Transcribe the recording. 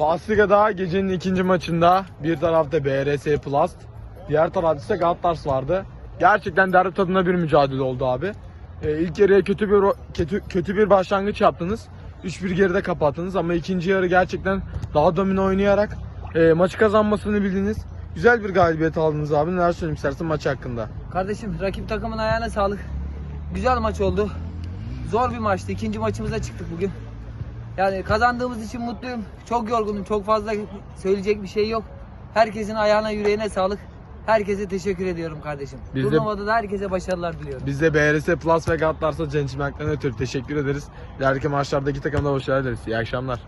Asliga'da gecenin ikinci maçında bir tarafta BRS Plus, diğer tarafta ise Galatasaray vardı. Gerçekten derbi tadında bir mücadele oldu abi. Ee, ilk yarıya kötü bir kötü, kötü bir başlangıç yaptınız. 3-1 geride kapattınız ama ikinci yarı gerçekten daha domine oynayarak e, maçı kazanmasını bildiniz. Güzel bir galibiyet aldınız abi. Neler söylemek istersin maç hakkında? Kardeşim rakip takımın ayağına sağlık. Güzel maç oldu. Zor bir maçtı. İkinci maçımıza çıktık bugün. Yani kazandığımız için mutluyum. Çok yorgunum. Çok fazla söyleyecek bir şey yok. Herkesin ayağına yüreğine sağlık. Herkese teşekkür ediyorum kardeşim. Biz de- Turnuvada da herkese başarılar diliyorum. Biz de BRS Plus ve Galatasaray Centilmen'den ötürü teşekkür ederiz. İleriki maçlardaki takımda başarılar dileriz. İyi akşamlar.